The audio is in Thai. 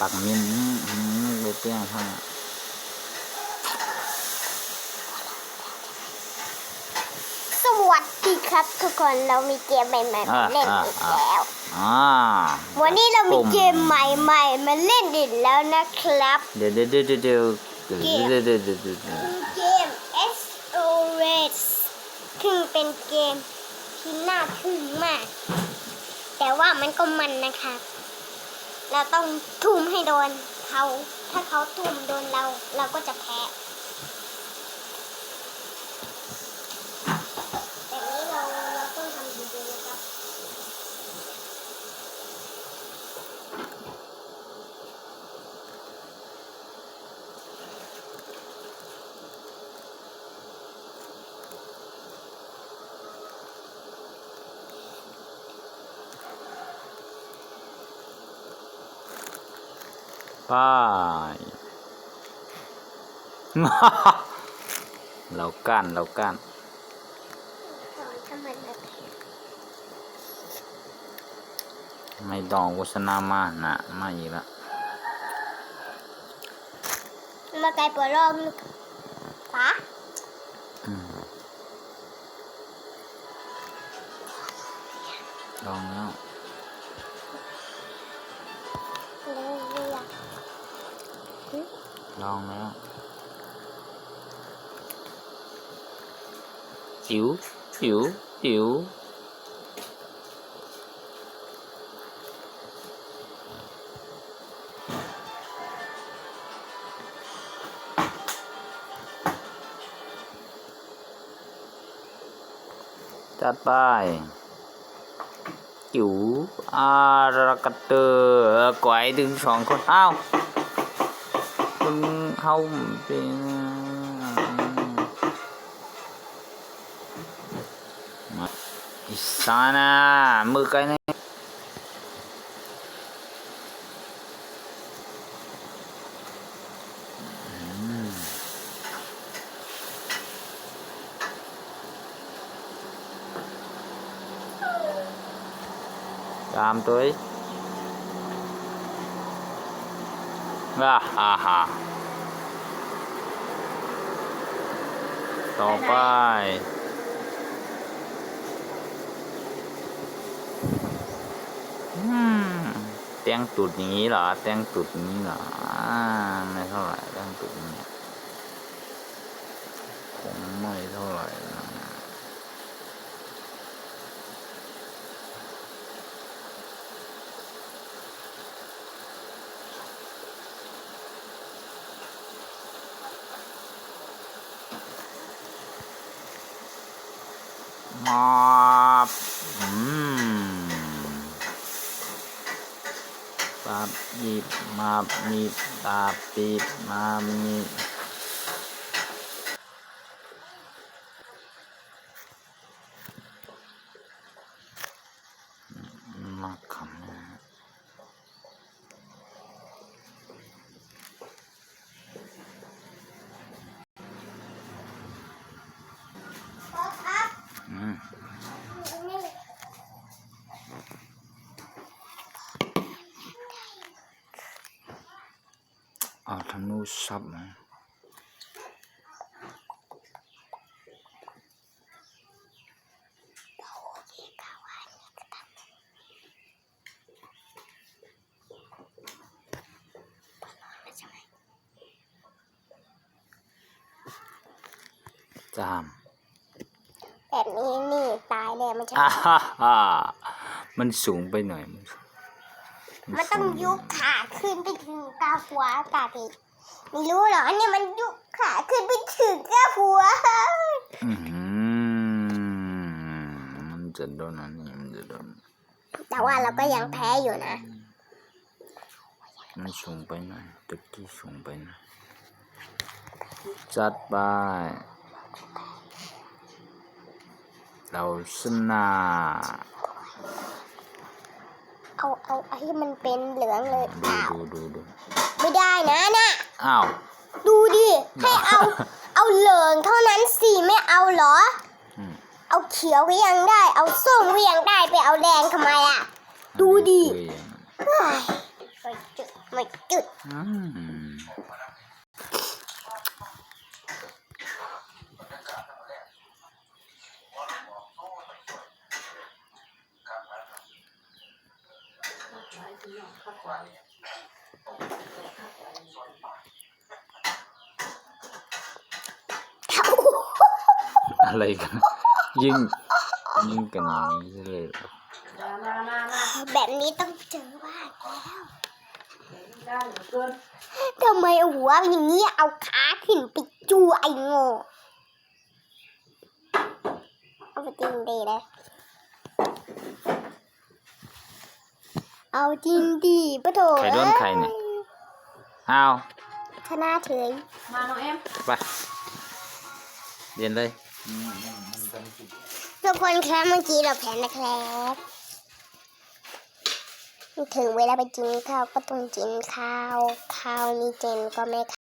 ปักมิ้นเปรี้ยวท่าสวัสดีครับทุกคนเรามีเกมใหม่ๆมาเล่นอีกแล้ววันนี้เรามีเกมใหม่ๆมาเล่นอีกแล้วนะครับ เดี๋ยวเดี๋ยวเดี๋ยวเดี๋ยวเกมเกม S O S ถึงเป็นเกมที่น่าทึ่งมาก แต่ว่ามันก็มันนะครับ เราต้องทุ่มให้โดนเขา ถ้าเขาทุ่มโดนเรา เราก็จะแพ้แต่นี้เราเราต้องทำดีๆนะครับ ไปเรากั้นเรากั้นสอนทำไมแบบนี้ไม่ต้องโฆษณามานะมาอีกละมาไกลปวดรอบนึกปะอืมลองแล้ ngon đó xỉu xỉu xỉu. Chặt bài chủ à, ra cắt quái đừng xoắn con ao nhưng không thì sao nè mưa cái này. Làm tôi. อ่าฮะต่อไป แต้งตุดอย่างนี้เหรอ แต้งตุ่านี้เหรอไม่เท่าไหร่แต้งตุดเนี่ยผมไม่เท่าไหร่ มาบอืมปาบยีบมาบมีบตาปีบมามีบมาคำนะอืม เอาธนูซับนะจามแบบนี้นี่ตายเลยมันจะ อ่าฮ่าฮ่ามันสูงไปหน่อย มันสูงมันต้องยุบขาขึ้นไปถึงกาหัวอากาศอีกไม่รู้เหรอเนี่ยมันยุบขาขึ้นไปถึงกาหัวอื้อหือมันจะโดนอันนี้มันจะโดนแต่ว่าเราก็ยังแพ้อยู่นะ มันสูงไปหน่อยตะกี้สูงไปหน่อยจัดไปเราสนา เอาเอาเอาให้มันเป็นเหลืองเลยดูอ้าวดูดูดูไม่ได้นะน่ะอ้าว ดูดิให้เอาเอาเหลืองเท่านั้นสิไม่เอาเหรออืมเอาเขียวก็ยังได้ เอาส้มก็ยังได้ไปเอาแดงทำไมอะ ดูดิเอ้ยเฮ้ยไปเจอไม่จุด อืมอะไรกัน ยิงยิงกันอย่างนี้เลยเหรอมามามามาแบบนี้ต้องเจอว่าแล้วด้านเหลือเกินทำไมเอาหัวอย่างนี้เอาขาขึ้นไปจูไอ้โง่เอาไปจริงดีเลย เอาจริงดีปะโถใครโดนใครเนี่ยอ้าวชนะเฉยมาน้องเอ็มไปเรียนเลยทุกคนครับเมื่อกี้เราแพ้นะครับถึงเวลาไปกินข้าวก็ต้องกินข้าว ข้าวนี่เจนก็ไม่